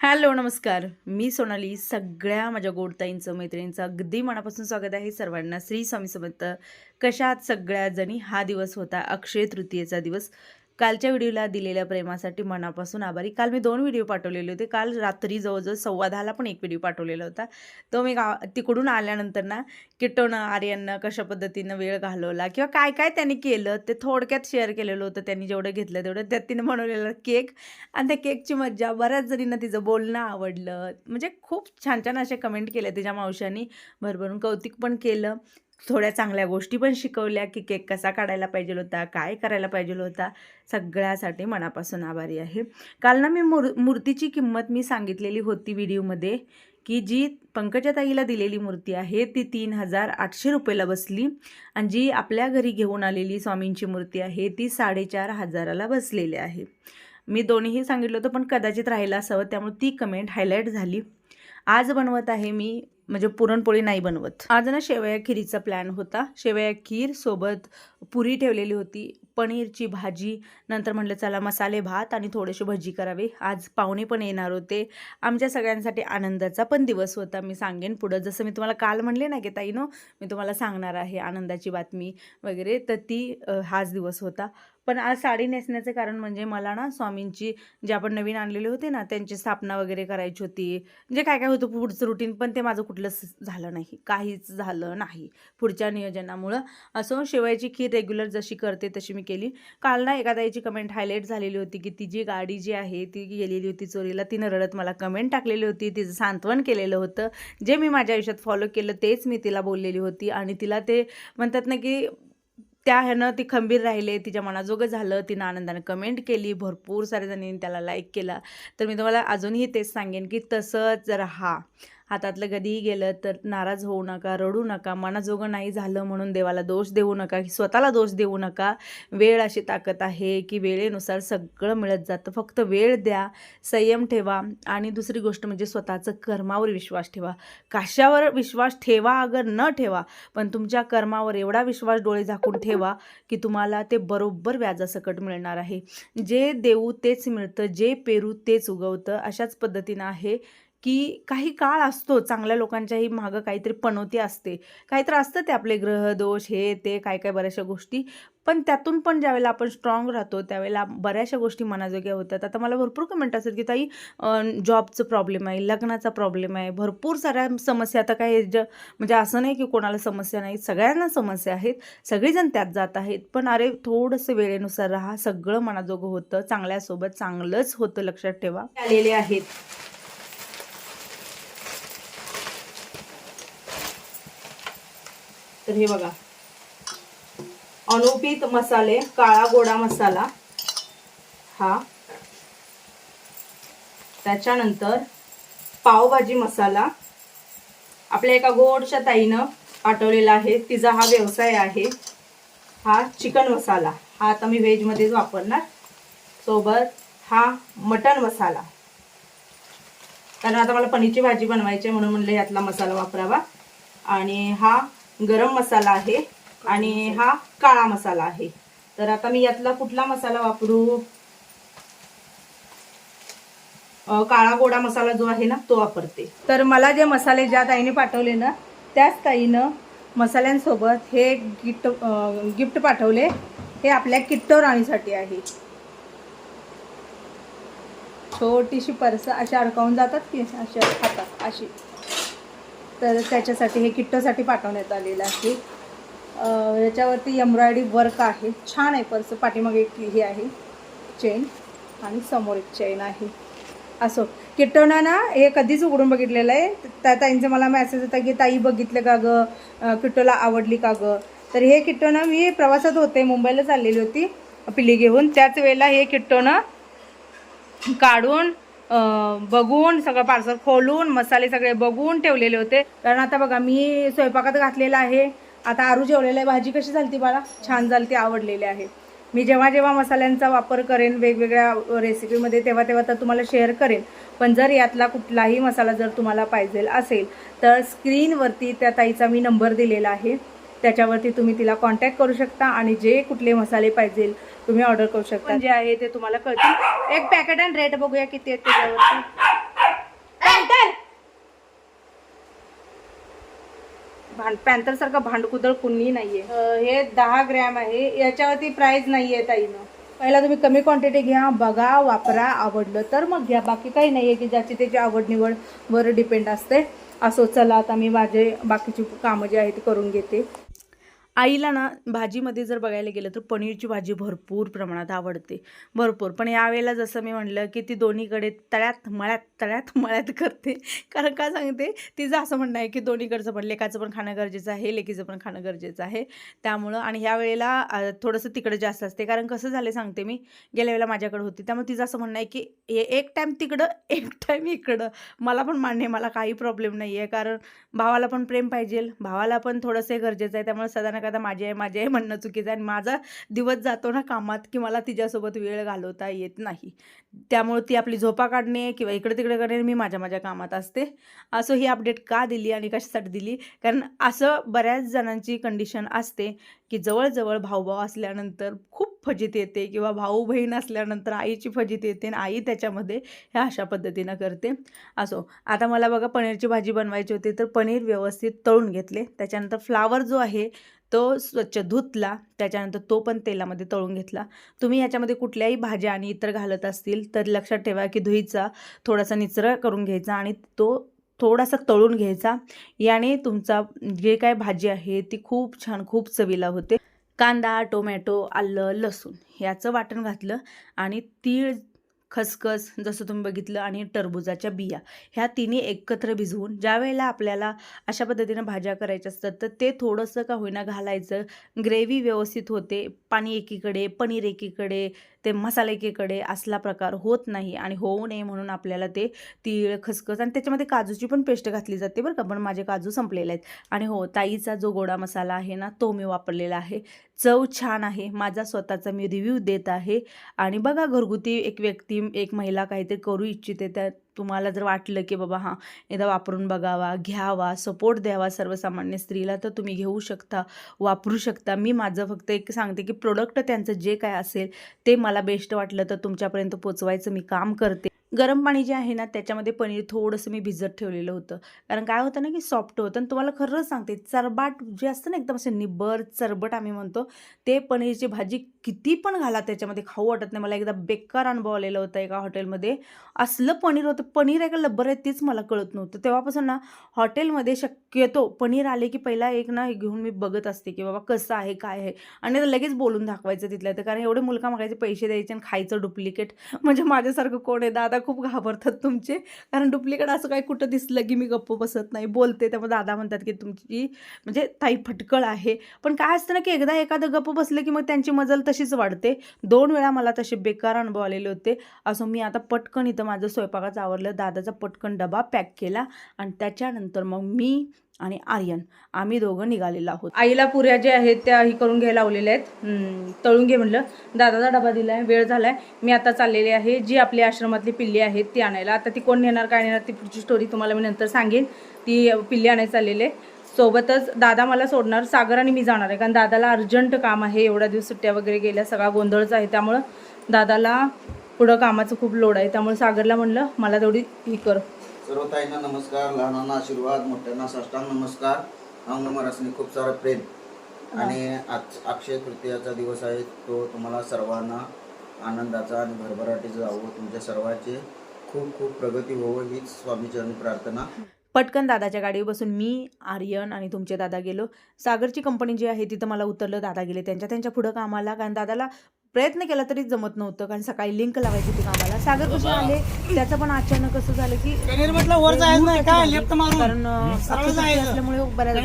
Hello नमस्कार. मी सोनाली. सगळ्या माझ्या गोडताईंचं मैत्रिणींचं अगदी मनापासून स्वागत आहे सर्वांना. श्री स्वामी समर्थ. कशात सगळ्या जणी हा दिवस होता अक्षय तृतीयेचा दिवस. कालच्या व्हिडिओला दिलेल्या प्रेमासाठी मनापासून आभारी. काल मी दोन व्हिडिओ पाठवलेले होते. काल रात्री जवळजवळ सव्वा दहाला पण एक व्हिडिओ पाठवलेला होता. तो मी गा तिकडून आल्यानंतर ना किटोनं आर्यांना कशा पद्धतीनं वेळ घालवला किंवा काय काय त्यांनी केलं ते थोडक्यात शेअर केलेलं होतं. त्यांनी जेवढं घेतलं तेवढं. त्यात तिने बनवलेलं केक आणि त्या केकची मज्जा बऱ्याच जणींना तिचं बोलणं आवडलं. म्हणजे खूप छान छान असे कमेंट केले तिच्या मावशांनी भरभरून कौतिक पण केलं. थोड्या चांगल्या गोष्टी पण शिकवल्या की केक कसा काढायला पाहिजे होता काय करायला पाहिजे होता. सगळ्यासाठी मनापासून आभारी आहे. काल ना मी मूर मूर्तीची किंमत मी सांगितलेली होती व्हिडिओमध्ये की जी पंकजा ताईला दिलेली मूर्ती आहे ती तीन हजार आठशे रुपयाला बसली. आणि जी आपल्या घरी घेऊन आलेली स्वामींची मूर्ती आहे ती साडेचार हजाराला बसलेली आहे. मी दोन्हीही सांगितलं होतं पण कदाचित राहिलं असावं त्यामुळे ती कमेंट हायलाईट झाली. आज बनवत आहे मी म्हणजे पुरणपोळी नाही बनवत. आज ना शेवया खिरीचा प्लॅन होता. शेवया खीर सोबत पुरी ठेवलेली होती. पनीरची भाजी नंतर म्हटलं चला मसाले भात आणि थोडेसे भजी करावे. आज पाहुणे पण येणार होते. आमच्या सगळ्यांसाठी आनंदाचा पण दिवस होता. मी सांगेन पुढं. जसं मी तुम्हाला काल म्हणले ना की ताईनो मी तुम्हाला सांगणार आहे आनंदाची बातमी वगैरे. तर ती हाच दिवस होता. पण आज साडी नेसण्याचं कारण म्हणजे मला ना स्वामींची जे आपण नवीन आणलेले होते ना त्यांची स्थापना वगैरे करायची होती. जे काय काय होतं पुढचं रुटीन पण ते माझं कुठलंच झालं नाही. काहीच झालं नाही पुढच्या नियोजनामुळं. असं शेवयाची खीर रेग्युलर जशी करते तशी मी केली. काल ना एका कमेंट हायलाईट झालेली होती की तिची गाडी जी आहे ती गेलेली होती चोरीला तिनं रडत मला कमेंट टाकलेली होती. तिचं सांत्वन केलेलं होतं. जे मी माझ्या आयुष्यात फॉलो केलं तेच मी तिला बोललेली होती. आणि तिला ते म्हणतात ना की त्या ह्यानं ती खंबीर राहिले तिच्या मनाजोगं झालं तिनं आनंदाने कमेंट केली भरपूर सारे जणींनी त्याला लाईक केला. तर मी तुम्हाला अजूनही तेच सांगेन की तसंच राहा. हातातलं कधीही गेलं तर नाराज होऊ नका रडू नका मनाजोगं नाही झालं म्हणून देवाला दोष देऊ नका स्वतःला दोष देऊ नका. वेळ अशी ताकद आहे की वेळेनुसार सगळं मिळत जातं. फक्त वेळ द्या संयम ठेवा आणि दुसरी गोष्ट म्हणजे स्वतःचं कर्मावर विश्वास ठेवा. कशावर विश्वास ठेवा अगर न ठेवा पण तुमच्या कर्मावर एवढा विश्वास डोळे झाकून ठेवा की तुम्हाला ते बरोबर व्याजासकट मिळणार आहे. जे देऊ तेच मिळतं जे पेरू तेच उगवतं अशाच पद्धतीनं आहे. की काही काळ असतो चांगल्या लोकांच्याही मागं काहीतरी पणवती असते. काहीतरी असतं ते आपले ग्रह दोष हे ते काय काय बऱ्याचशा गोष्टी. पण त्यातून पण ज्यावेळेला आपण स्ट्रॉंग राहतो त्यावेळेला बऱ्याचशा गोष्टी मनाजोग्या होतात. आता मला भरपूर कमेंट असतात की ताई जॉबचं प्रॉब्लेम आहे लग्नाचा प्रॉब्लेम आहे भरपूर साऱ्या समस्या. आता काय ज म्हणजे असं नाही की कोणाला समस्या नाही सगळ्यांना समस्या आहेत. सगळेजण त्यात जात आहेत. पण अरे थोडंसं वेळेनुसार राहा सगळं मनाजोगं होतं. चांगल्यासोबत चांगलंच होतं लक्षात ठेवा. आलेले आहेत. तर हे बघा. अनुपीत मसाले काळा गोडा मसाला. हा. त्याच्यानंतर पावभाजी मसाला. आपल्या एका गोडच्या ताईनं पाठवलेला आहे. तिचा हा व्यवसाय आहे. हा चिकन मसाला. हा आता मी व्हेजमध्येच वापरणार. सोबत हा मटन मसाला. कारण आता मला पनीरची भाजी बनवायची आहे म्हणून म्हणलं यातला मसाला वापरावा. आणि हा गरम मसाला आहे आणि हा काळा मसाला आहे. तर आता मी यातला कुठला मसाला वापरू? काळा गोडा मसाला जो आहे ना तो वापरते. तर मला जे मसाले ज्या ताईने पाठवले ना त्याच ताईनं मसाल्यांसोबत हे गिफ्ट गिफ्ट पाठवले. हे आपल्या किट्टो राणीसाठी आहे. छोटीशी पर्स अशी अडकावून जातात की अशी हातात अशी. तर त्याच्यासाठी हे किट्टोसाठी पाठवण्यात आलेलं आहे. याच्यावरती एम्ब्रॉयडरी वर्क आहे. छान आहे पर्स पाठीमागे एक ही आहे चेन. आणि समोर एक चेन आहे. असो. किट्टोना ना हे कधीच उघडून बघितलेलं आहे. त्या ताईंचा मला मेसेज होता की ताई बघितलं का गं? किट्टोला आवडली का गं? तर हे किट्टोना मी प्रवासात होते मुंबईला चाललेली होती. पिली घेऊन. त्याच वेळेला हे किट्टोनं काढून बघून सगळं पार्सल खोलून मसाले सगळे बघून ठेवलेले होते. कारण आता बघा मी स्वयंपाकात घातलेला आहे. आता आरू जेवलेलं आहे. भाजी कशी झाली ती मला छान झाली ती आवडलेली आहे. मी जेव्हा जेव्हा मसाल्यांचा वापर करेन वेगवेगळ्या रेसिपीमध्ये तेव्हा तेव्हा तर तुम्हाला शेअर करेन. पण जर यातला कुठलाही मसाला जर तुम्हाला पाहिजे असेल तर स्क्रीनवरती त्या ताईचा मी नंबर दिलेला आहे. त्याच्यावरती तुम्ही तिला कॉन्टॅक्ट करू शकता आणि जे कुठले मसाले पाहिजे तुम्ही ऑर्डर करू शकता. जे आहे ते तुम्हाला कळतील. एक पॅकेट आणि रेट बघूया किती आहेत त्याच्यावरती. भांड पॅन्थर सारखं भांडकुदळ कुणी नाहीये. हे दहा ग्रॅम आहे. याच्यावरती प्राइस नाहीये ताईनं. पहिला तुम्ही कमी क्वांटिटी घ्या बघा वापरा आवडलं तर मग घ्या. बाकी काही नाही आहे की ज्याची त्याची आवड निवडवर डिपेंड असते. असो चला आता मी माझे बाकीची कामं जी आहे ती करून घेते. आईला ना भाजीमध्ये जर बघायला गेलं तर पनीरची भाजी भरपूर प्रमाणात आवडते. भरपूर. पण यावेळेला जसं मी म्हणलं की ती दोन्हीकडे तळ्यात मळ्यात तळ्यात मळ्यात करते. कारण का सांगते? तिचं असं म्हणणं आहे की दोन्हीकडचं पण लेकाचं पण खाणं गरजेचं आहे लेकीचं पण खाणं गरजेचं आहे. त्यामुळं आणि ह्या वेळेला थोडंसं तिकडं जास्त असते. कारण कसं झालं सांगते मी? गेल्या वेळेला माझ्याकडे होती. त्यामुळे तिचं असं म्हणणं आहे की ए- एक टाईम तिकडं एक टाईम इकडं. मला पण मान्य आहे, मला काही प्रॉब्लेम नाही आहे कारण भावाला पण प्रेम पाहिजे भावाला पण थोडंसं हे गरजेचं आहे. त्यामुळे सदा एखादा माझी आहे माझी आहे म्हणणं चुकीचं आहे आणि माझा दिवस जातो ना कामात की मला तिच्यासोबत वेळ घालवता येत नाही. त्यामुळे ती आपली झोपा काढणे किंवा इकडे तिकडे करणे मी माझ्या माझ्या कामात असते. असं ही अपडेट का दिली आणि कशासाठी दिली? कारण असं बऱ्याच जणांची कंडिशन असते की जवळजवळ भाऊभाऊ असल्यानंतर खूप फजित येते किंवा भाऊ बहीण असल्यानंतर आईची फजित येते आणि आई त्याच्यामध्ये ह्या अशा पद्धतीनं करते. असो आता मला बघा पनीरची भाजी बनवायची होती तर पनीर व्यवस्थित तळून घेतले. त्याच्यानंतर फ्लावर जो आहे तो स्वच्छ धुतला त्याच्यानंतर तो पण तेलामध्ये तळून घेतला. तुम्ही याच्यामध्ये कुठल्याही भाज्या आणि इतर घालत असतील तर लक्षात ठेवा की धुईचा थोडासा निचरा करून घ्यायचा आणि तो थोडासा तळून घ्यायचा. याने तुमचा जे काय भाजी आहे ती खूप छान खूप चवीला होते. कांदा टोमॅटो आलं लसूण याचं वाटण घातलं आणि तीळ खसखस जसं तुम्ही बघितलं आणि टरबुजाच्या बिया ह्या तिन्ही एकत्र भिजवून ज्या वेळेला आपल्याला अशा पद्धतीनं भाज्या करायच्या असतात तर ते थोडंसं का होईना घालायचं. ग्रेव्ही व्यवस्थित होते पाणी एकीकडे पनीर एकीकडे ते मसाला एकीकडे असला प्रकार होत नाही आणि होऊ नये म्हणून आपल्याला ते तीळ खसखस आणि त्याच्यामध्ये काजूची पण पेस्ट घातली जाते बरं का. पण माझे काजू संपलेले आहेत. आणि हो ताईचा जो गोडा मसाला आहे ना तो मी वापरलेला आहे. चव छान आहे. माझा स्वतःचा मी रिव्ह्यू देत आहे. आणि बघा घरगुती एक व्यक्ती एक महिला काहीतरी करू इच्छिते त्या तुम्हाला जर वाटलं की बाबा हां एकदा वापरून बघावा घ्यावा सपोर्ट द्यावा सर्वसामान्य स्त्रीला तर तुम्ही घेऊ शकता वापरू शकता. मी माझं फक्त एक सांगते की प्रोडक्ट त्यांचं जे काय असेल ते मला बेस्ट वाटलं तर तुमच्यापर्यंत पोचवायचं. मी काम करते. गरम पाणी जे आहे ना त्याच्यामध्ये पनीर थोडंसं मी भिजत ठेवलेलं होतं. कारण काय होतं ना की सॉफ्ट होतं. आणि तुम्हाला खरंच सांगते चरबाट जे असतं ना एकदम असं निबर चरबट आम्ही म्हणतो ते पनीरची भाजी किती पण घाला त्याच्यामध्ये. खाऊ वाटत नाही. मला एकदा बेकार अनुभव आलेला होता एका हॉटेलमध्ये. असलं पनीर होतं. पनीर आहे का लब्बर आहे तेच मला कळत नव्हतं. तेव्हापासून ना हॉटेलमध्ये शक्यतो पनीर आले की पहिला एक ना घेऊन मी बघत असते की बाबा कसं आहे काय आहे. आणि लगेच बोलून दाखवायचं तिथल्या तर. कारण एवढे मुलगा मागायचे पैसे द्यायचे आणि खायचं डुप्लिकेट म्हणजे माझ्यासारखं कोण आहे? दादा खूप घाबरतात तुमचे. कारण डुप्लिकेट असं काही कुठं दिसलं की मी गप्प बसत नाही बोलते. त्यामुळे दादा म्हणतात की तुमची म्हणजे ताई फटकळ आहे. पण काय असतं ना की एकदा एखादं गप्प बसलं की मग त्यांची मजल तशीच वाढते. दोन वेळा मला तसे बेकार अनुभव आलेले होते. असं मी आता पटकन इथं माझं स्वयंपाकाचं आवरलं. दादाचा पटकन डबा पॅक केला आणि त्याच्यानंतर मग मी आणि आर्यन. आम्ही दोघं निघालेलो आहोत. आईला पुऱ्या ज्या आहेत त्या ही करून घ्यायला लावलेल्या आहेत. तळून घे म्हणलं. दादाचा डबा दिलाय वेळ झालाय. मी आता चाललेली आहे. जी आपली आश्रमातली पिल्ली आहेत ती आणायला. आता ती कोण नेणार काय नेणार ती पुढची स्टोरी तुम्हाला मी नंतर सांगेन. ती पिल्ली आणायला चाललेली आहे. सोबतच दादा मला सोडणार सागर आणि मी जाणार आहे. कारण दादाला अर्जंट काम आहे. एवढ्या दिवस सुट्ट्या वगैरे गेल्या सगळा गोंधळच आहे. त्यामुळं दादाला पुढं कामाचं खूप लोड आहे. त्यामुळे सागरला म्हणलं मला तेवढी ही कर. सर्व ताईंना नमस्कार लहानांना आशीर्वाद मोठ्यांना साष्टांग नमस्कार. अंगमरासनी खूप सारं प्रेम. आणि आज अक्षय तृतीयाचा दिवस आहे तो तुम्हाला सर्वांना आनंदाचा आणि भरभराटीचा जावं. तुमच्या सर्वांचे खूप खूप प्रगती व्हावं हीच स्वामीचरणी प्रार्थना. पटकन दादाच्या गाडीवर बसून मी आर्यन आणि तुमचे दादा गेलो. सागरची कंपनी जी आहे तिथं मला उतरलं दादा गेले. त्यांच्या त्यांच्या पुढं कामाला कारण दादाला प्रयत्न केला तरी जमत नव्हतं कारण सकाळी लिंक लावायची होती कामाला. सागर कसे आले? त्याचं पण अचानक कसं झालं की कारण. असल्यामुळे बऱ्याच.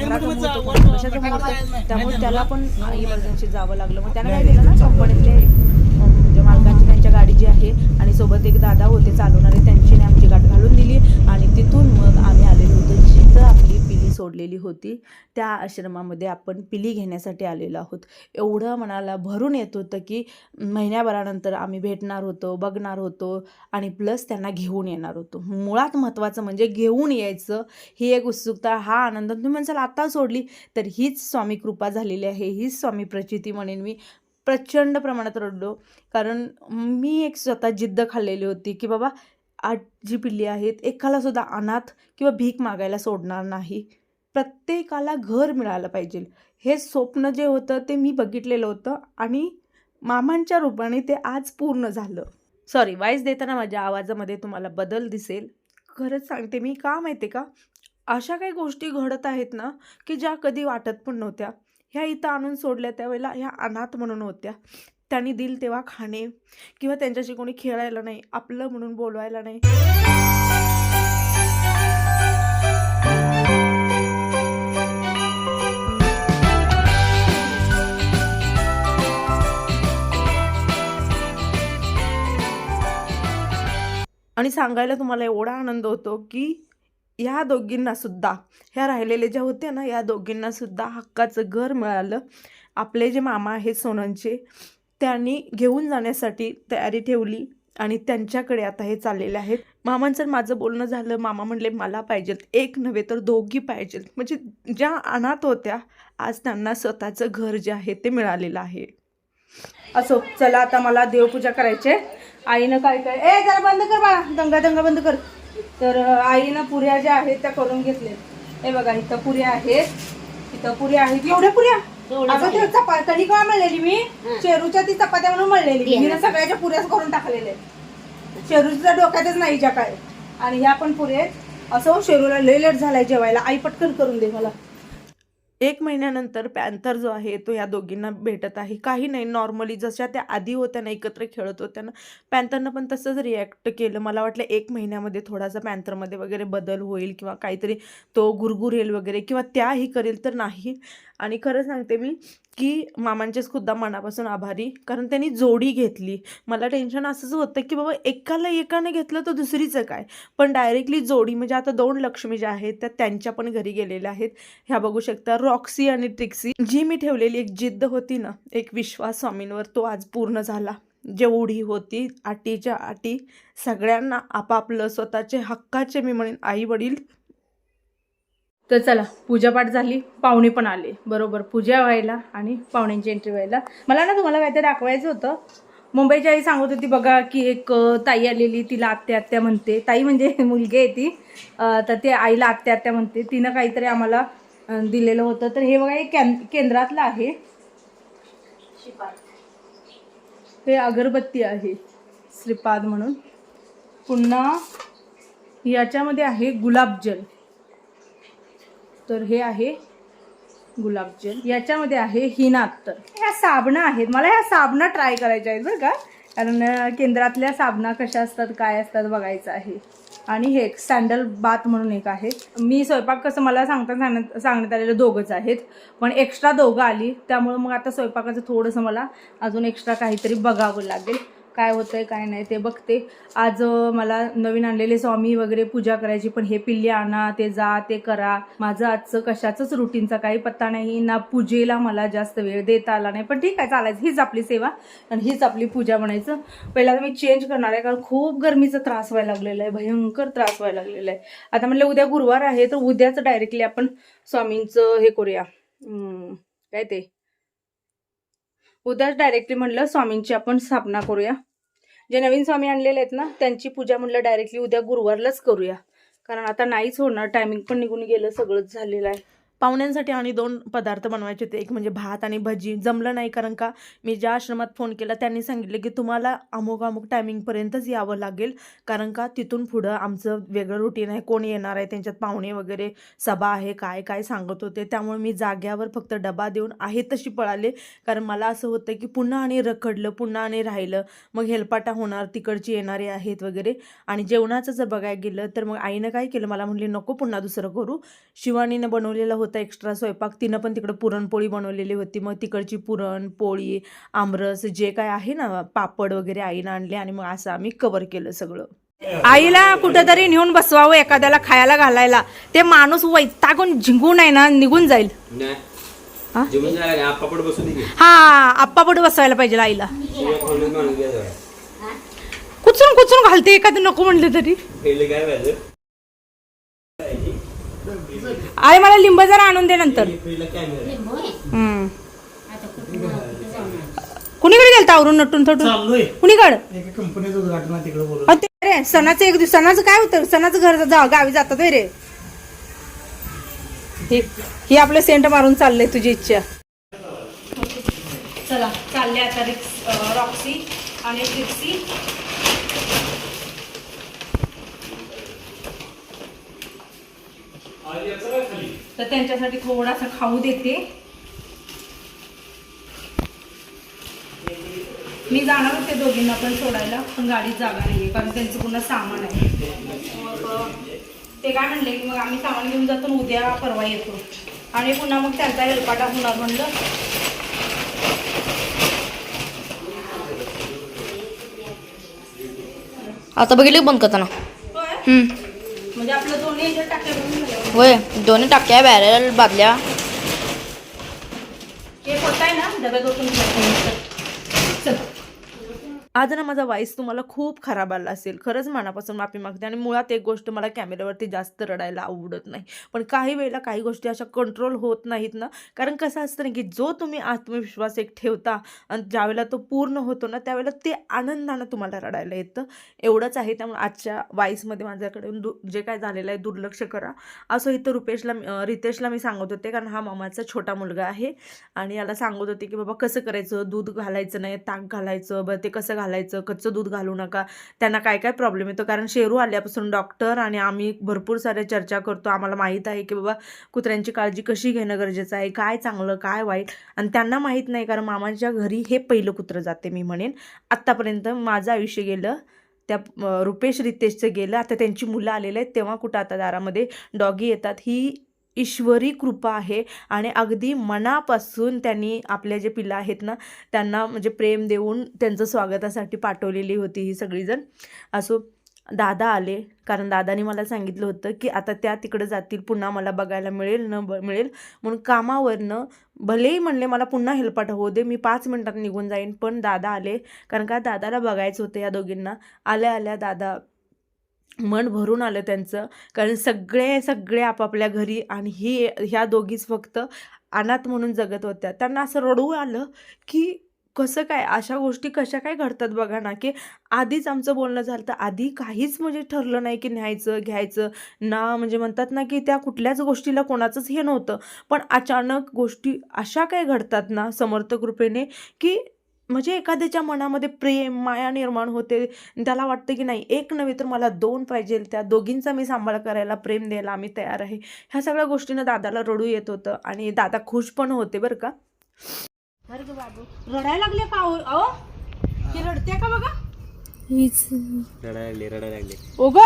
त्यामुळे त्याला पण इमर्जन्सी जावं लागलं. मग त्यानं काय केलं ना कंपनीतले म्हणजे मालकांची त्यांच्या गाडी जी आहे आणि सोबत एक दादा होते चालवणारे त्यांची घालून दिली आणि तिथून मग आम्ही आलेलो होतो जिथं आपली पिली सोडलेली होती. त्या आश्रमामध्ये आपण पिली घेण्यासाठी आलेलो आहोत. एवढं मनाला भरून येत होतं की महिन्याभरानंतर आम्ही भेटणार होतो बघणार होतो आणि प्लस त्यांना घेऊन येणार होतो. मुळात महत्त्वाचं म्हणजे घेऊन यायचं ही एक उत्सुकता हा आनंद. तुम्ही म्हणसाल आता सोडली तर हीच स्वामी कृपा झालेली आहे हीच स्वामी प्रचिती म्हणेन मी. प्रचंड प्रमाणात रडलो. कारण मी एक स्वतः जिद्द खाल्लेली होती की बाबा आठ जी पिल्ली आहेत एकाला सुद्धा अनाथ किंवा भीक मागायला सोडणार नाही. प्रत्येकाला घर मिळालं पाहिजे. हे स्वप्न जे होतं ते मी बघितलेलं होतं आणि मामांच्या रूपाने ते आज पूर्ण झालं. सॉरी वाईस देताना माझ्या आवाजामध्ये तुम्हाला बदल दिसेल. खरंच सांगते मी का माहिती का? अशा काही गोष्टी घडत आहेत ना की ज्या कधी वाटत पण नव्हत्या. ह्या इथं आणून सोडल्या त्यावेळेला ह्या अनाथ म्हणून होत्या. त्यांनी दिल तेव्हा खाणे किंवा त्यांच्याशी कोणी खेळायला नाही आपलं म्हणून बोलवायला नाही. आणि सांगायला तुम्हाला एवढा आनंद होतो की या दोघींना सुद्धा ह्या राहिलेल्या ज्या होत्या ना या दोघींना सुद्धा हक्काचं घर मिळालं. आपले जे मामा आहेत सोननचे त्यांनी घेऊन जाण्यासाठी तयारी ठेवली आणि त्यांच्याकडे आता हे चाललेले आहेत. मामांचं माझं बोलणं झालं. मामा म्हणले मला पाहिजेत एक नव्हे तर दोघी पाहिजेत. म्हणजे ज्या अनाथ होत्या आज त्यांना स्वतःचं घर जे आहे ते मिळालेलं आहे. असो चला आता मला देवपूजा करायचे आईनं काय काय ए जरा बंद कर बाळा. दंगा दंगा बंद कर. तर आईनं पुऱ्या ज्या आहेत त्या करून घेतल्या. हे बघा इथं पुऱ्या आहेत. इथं पुऱ्या आहेत. एवढ्या पुऱ्या? अगं ते चपा कणी का मळलेली मी? शेरूच्या ती चपात्या म्हणून मळलेली. मी सगळ्याच्या पुऱ्याच करून टाकलेल्या शेरूच्या डोक्यातच नाही ज्या काय. आणि ह्या पण पुऱ्या आहेत असो शेरूला लय लेट झालाय जेवायला. आई पटकन करून दे मला. एक महिन्यानंतर पॅन्थर जो आहे तो या दोघींना भेटत आहे. काही नाही नॉर्मली जशा त्या आधी होत्या ना एकत्र खेळत होत्या ना पॅन्थरनं पण तसंच रिॲक्ट केलं. मला वाटलं एक महिन्यामध्ये थोडासा पॅन्थरमध्ये वगैरे बदल होईल किंवा काहीतरी तो गुरगुरेल वगैरे किंवा त्याही करेल तर नाही. आणि खरं सांगते मी की मामांचेच खुद्दा मनापासून आभारी कारण त्यांनी जोडी घेतली. मला टेन्शन असंच होतं की बाबा एकाला एकाने घेतलं तर दुसरीचं काय? पण डायरेक्टली जोडी म्हणजे आता दोन लक्ष्मी ज्या आहेत त्या त्यांच्या पण घरी गेलेल्या आहेत. ह्या बघू शकता रॉक्सी आणि ट्रिक्सी जी मी ठेवलेली एक जिद्द होती ना एक विश्वास स्वामींवर तो आज पूर्ण झाला. जेवढी होती आटीच्या आटी सगळ्यांना आपापलं स्वतःचे हक्काचे मी म्हणेन आई वडील तर चला पूजापाठ झाली पाहुणे पण आले. बरोबर पूजा व्हायला आणि पाहुण्यांची एंट्री व्हायला. मला ना तुम्हाला काहीतरी दाखवायचं होतं. मुंबईची आई सांगत होती बघा की एक ताई आलेली तिला आत्या आत्या म्हणते. ताई म्हणजे मुलगी आहे ती. तर ते आईला आत्या आत्या म्हणते. तिनं काहीतरी आम्हाला दिलेलं होतं. तर हे बघा हे कें केंद्रातलं आहे. हे अगरबत्ती आहे श्रीपाद म्हणून. पुन्हा याच्यामध्ये आहे गुलाबजल. तर हे आहे गुलाबजल याच्यामध्ये आहे हिनात्तर. ह्या साबणं आहेत. मला ह्या साबणं ट्राय करायच्या आहेत बरं का. कारण केंद्रातल्या साबणा कशा असतात काय असतात बघायचं आहे. आणि हे एक सँडल बात म्हणून एक आहे. मी स्वयंपाक कसं मला सांगता सांगण्यात सांगण्यात आलेलं दोघंच आहेत. पण एक्स्ट्रा दोघं आली. त्यामुळं मग आता स्वयंपाकाचं थोडंसं मला अजून एक्स्ट्रा काहीतरी बघावं लागेल. काय होतंय काय नाही ते बघते. आज मला नवीन आणलेले स्वामी वगैरे पूजा करायची पण हे पिल्ले आणा ते जा ते करा. माझं आजचं कशाचंच रुटीनचा काही पत्ता नाही ना पूजेला मला जास्त वेळ देता आला नाही. पण ठीक आहे चालायचं. हीच आपली सेवा आणि हीच आपली पूजा म्हणायचं. पहिला मी चेंज करणार आहे कारण खूप गरमीचा त्रास व्हायला लागलेला आहे भयंकर त्रास व्हायला लागलेला आहे. आता म्हणलं उद्या गुरुवार आहे तर उद्याच डायरेक्टली आपण स्वामींचं हे करूया. काय ते? उद्याच डायरेक्टली म्हणलं स्वामींची आपण स्थापना करूया. जे नवीन स्वामी आणलेले आहेत ना त्यांची पूजा म्हणलं डायरेक्टली उद्या गुरुवारलाच करूया. कारण आता नाहीच होणार टायमिंग पण निघून गेलं सगळंच झालेलं आहे. पाहुण्यांसाठी आणि दोन पदार्थ बनवायचे होते. एक म्हणजे भात आणि भजी. जमलं नाही कारण का मी ज्या आश्रमात फोन केला त्यांनी सांगितलं की तुम्हाला अमुक अमुक टायमिंगपर्यंतच यावं लागेल. कारण का तिथून पुढं आमचं वेगळं रुटीन आहे. कोण येणार आहे? त्यांच्यात पाहुणे वगैरे सभा आहे काय काय सांगत होते. त्यामुळे मी जाग्यावर फक्त डबा देऊन आहे तशी पळाले. कारण मला असं होतं की पुन्हा आणि रखडलं पुन्हा आणि राहिलं. मग हेलपाटा होणार तिकडची येणारे आहेत वगैरे. आणि जेवणाचं जर बघायला गेलं तर मग आईनं काय केलं? मला म्हणली नको पुन्हा दुसरं करू. शिवानीनं बनवलेलं होतं एक्स्ट्रा स्वयंपाक. तिनं पण तिकडं पुरणपोळी बनवलेली होती. मग तिकडची पुरण पोळी आमरस जे काय आहे ना पापड वगैरे आईनं आणले आणि मग असं आम्ही कवर केलं सगळं. आईला कुठेतरी नेऊन बसवावं एखाद्याला खायला घालायला. ते माणूस वैतागून झिंगून आहे ना निघून जाईल. हा? जेवण झालं का? आप्पा पुढे बसून घे हा आप्पा पुढे बसवायला पाहिजे आईला. कुचून कुचून घालते एखादं नको म्हणलं तरी. आई मला लिंब जरा आणून दे नंतर. हम्म. कुणीकडे गेलता आवरून नटून थटून? कुणीकडे? एका कंपनीचं उद्घाटन आहे तिकडे बोलत अ, ते रे सणाचं एक दिवस सणाचं काय होतं? सणाचं घर जा गावी जातात रे. हे आपलं सेंट मारून चाललंय तुझी इच्छा. चला चालले आता रिक्स रॉक्सी आणि ट्रिक्सी तर त्यांच्यासाठी थोडासा खाऊ देते. मी जाणार होते दोघींना पण सोडायला पण गाडीत जागा नाहीये कारण त्यांचं पुन्हा सामान आहे. मग ते काय म्हणले की मग आम्ही सामान घेऊन जातो आणि उद्या परवा येतो. आणि पुन्हा मग त्यांचा हेलपाटा होणार म्हणलं. आता बघितले बंद करताना होय? दोन्ही टाक्या बॅरल बादल्या ना आज ना माझा वाईस तुम्हाला खूप खराब आला असेल. खरंच मनापासून माफी मागते आणि मुळात एक गोष्ट मला कॅमेऱ्यावरती जास्त रडायला आवडत नाही. पण काही वेळेला काही गोष्टी अशा कंट्रोल होत नाहीत ना. कारण कसं असतं ना की जो तुम्ही आत्मविश्वास एक ठेवता आणि ज्यावेळेला तो पूर्ण होतो ना त्यावेळेला ते आनंदानं तुम्हाला रडायला येतं. एवढंच आहे. त्यामुळे आजच्या वाईसमध्ये माझ्याकडे दु जे काय झालेलं आहे दुर्लक्ष करा. असं इथं रुपेशला रितेशला मी सांगत होते कारण हा मामाचा छोटा मुलगा आहे. आणि याला सांगत होते की बाबा कसं करायचं? दूध घालायचं नाही ताक घालायचं? बरं ते कसं घालायचं कच्चं दूध घालू नका. त्यांना काय काय प्रॉब्लेम येतो? कारण शेरू आल्यापासून डॉक्टर आणि आम्ही भरपूर साऱ्या चर्चा करतो. आम्हाला माहीत आहे की बाबा कुत्र्यांची काळजी कशी घेणं गरजेचं आहे? काय चांगलं काय वाईट? आणि त्यांना माहीत नाही कारण मामाच्या घरी हे पहिलं कुत्रं जाते मी म्हणेन. आत्तापर्यंत माझं आयुष्य गेलं त्या रुपेश रितेशचं गेलं. आता त्यांची मुलं आलेले आहेत तेव्हा कुठं आता दारामध्ये डॉगी येतात. ही ईश्वरी कृपा आहे. आणि अगदी मनापासून त्यांनी आपल्या जे पिलं आहेत ना त्यांना म्हणजे प्रेम देऊन त्यांचं स्वागतासाठी पाठवलेली होती ही सगळीजण. असो दादा आले. कारण दादानी मला सांगितलं होतं की आता त्या तिकडं जातील पुन्हा मला बघायला मिळेल न ब मिळेल. म्हणून कामावरनं भलेही म्हणले मला पुन्हा हेल्पाट होऊ दे मी पाच मिनटात निघून जाईन. पण दादा आले. कारण का दादाला बघायचं होतं या दोघींना. आल्या आल्या दादा मन भरून आलं त्यांचं. कारण सगळे सगळे आपापल्या घरी आणि ही ह्या दोघीच फक्त अनाथ म्हणून जगत होत्या. त्यांना असं रडू आलं की कसं काय? अशा गोष्टी कशा काय घडतात बघा ना की आधीच आमचं बोलणं झालं तर आधी काहीच म्हणजे ठरलं नाही की न्यायचं घ्यायचं. ना म्हणजे म्हणतात ना की त्या कुठल्याच गोष्टीला कोणाचंच हे नव्हतं. पण अचानक गोष्टी अशा काय घडतात ना समर्थक रूपेने की म्हणजे एखाद्याच्या मनामध्ये प्रेम माया निर्माण होते. त्याला वाटतं की नाही एक नव्हे तर मला दोन पाहिजे. त्या दोघींचा मी सांभाळ करायला प्रेम द्यायला आम्ही तयार आहे. ह्या सगळ्या गोष्टीनं दादाला रडू येत होतं आणि दादा खुश पण होते बरं का. रडायला लागले का अहो? अहो? ही रडते का बघा? रडायला लागले रडायला लागले. ओ ग.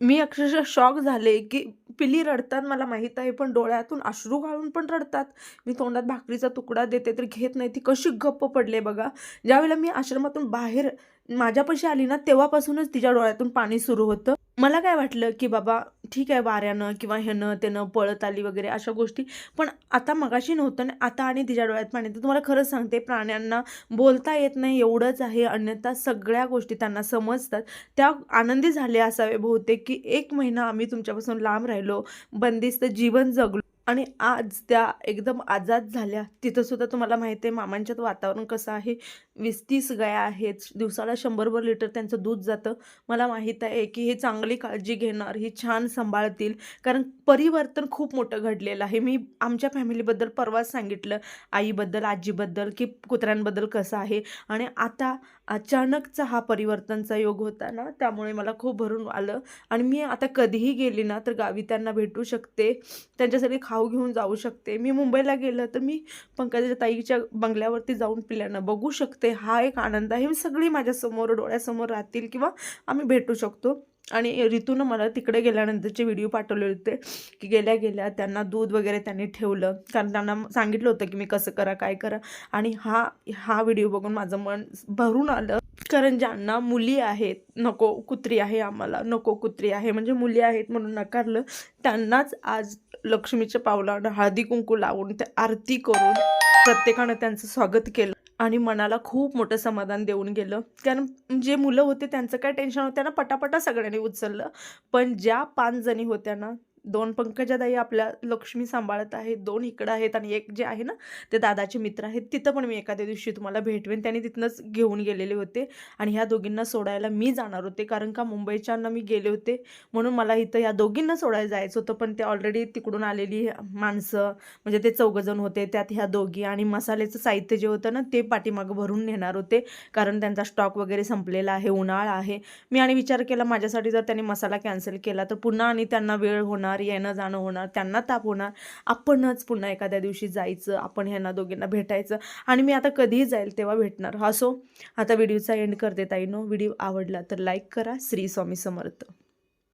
मी अक्षरशः शॉक झाले की पिली रडतात मला माहीत आहे पण डोळ्यातून अश्रू घालून पण रडतात. मी तोंडात भाकरीचा तुकडा देते तर घेत नाही ती कशी गप्प पडले बघा. ज्यावेळेला मी आश्रमातून बाहेर माझ्यापाशी आली ना तेव्हापासूनच तिच्या डोळ्यातून पाणी सुरू होतं. मला काय वाटलं की बाबा ठीक आहे वाऱ्यानं किंवा ह्यानं त्यानं पळत आली वगैरे अशा गोष्टी. पण आता मगाशी नव्हतं ना आता आणि तिच्या डोळ्यात पाणी तर तुम्हाला खरंच सांगते प्राण्यांना बोलता येत नाही एवढंच आहे. अन्यथा सगळ्या गोष्टी त्यांना समजतात. त्या आनंदी झाले असावे बहुतेक की एक महिना आम्ही तुमच्यापासून लांब राहिलो. बंदिस्त जीवन जगलो. आणि आज त्या एकदम आजाद झाल्या. तिथंसुद्धा तुम्हाला माहिती आहे मामांच्यात वातावरण कसं आहे? वीस तीस गाया आहेत. दिवसाला शंभरभर लिटर त्यांचं दूध जातं. मला माहीत आहे की हे चांगली काळजी घेणार ही छान सांभाळतील. कारण परिवर्तन खूप मोठं घडलेलं आहे. मी आमच्या फॅमिलीबद्दल परवाच सांगितलं. आईबद्दल आजीबद्दल की कुत्र्यांबद्दल कसं आहे? आणि आता अचानकचा हा परिवर्तनचा योग होता ना त्यामुळे मला खूप भरून आलं. आणि मी आता कधीही गेली ना तर गावी त्यांना भेटू शकते त्यांच्यासाठी खाऊ घेऊन जाऊ शकते. मी मुंबईला गेलं तर मी पंकजाच्या ताईच्या बंगल्यावरती जाऊन पिल्यांना बघू शकते. हा एक आनंद आहे. मी सगळी माझ्यासमोर डोळ्यासमोर राहतील किंवा आम्ही भेटू शकतो. आणि ऋतूनं मला तिकडे गेल्यानंतरचे व्हिडिओ पाठवले होते की गेल्या गेल्या त्यांना दूध वगैरे त्यांनी ठेवलं. कारण त्यांना सांगितलं होतं की मी कसं करा काय करा. आणि हा हा व्हिडिओ बघून माझं मन भरून आलं. कारण ज्यांना मुली आहेत नको कुत्री आहे आम्हाला नको कुत्री आहे म्हणजे मुली आहेत म्हणून नकारलं त्यांनाच आज लक्ष्मीच्या पावलावर हळदी कुंकू लावून त्या आरती करून प्रत्येकानं त्यांचं स्वागत केलं. आणि मनाला खूप मोठं समाधान देऊन गेलं. कारण जे मुलं होते त्यांचं काय टेन्शन होतं ना पटापटा सगळ्यांनी उचललं. पण ज्या पाच जणी होत्या ना दोन पंकजादाई आपल्या लक्ष्मी सांभाळत आहेत दोन इकडं आहेत आणि एक जे आहे ना ते दादाचे मित्र आहेत तिथं पण मी एखाद्या दिवशी तुम्हाला भेटवेन. त्यांनी तिथनंच घेऊन गेलेले होते आणि ह्या दोघींना सोडायला मी जाणार होते कारण का मुंबईच्यांना मी गेले होते. म्हणून मला इथं या दोघींना सोडायला जायचं होतं पण ते ऑलरेडी तिकडून आलेली माणसं म्हणजे ते चौघजण होते त्यात ह्या दोघी आणि मसाल्याचं साहित्य जे होतं ना ते पाठीमागं भरून नेणार होते कारण त्यांचा स्टॉक वगैरे संपलेला आहे उन्हाळा आहे. मी आणि विचार केला माझ्यासाठी जर त्यांनी मसाला कॅन्सल केला तर पुन्हा आणि त्यांना वेळ होणार होणार येणं जाणं होणार त्यांना ताप होणार. आपणच पुन्हा एखाद्या दिवशी जायचं आपण ह्यांना दोघींना भेटायचं आणि मी आता कधीही जाईल तेव्हा भेटणार. असो आता व्हिडिओचा एंड करते ताईनो. व्हिडिओ आवडला तर लाईक करा. श्री स्वामी समर्थ.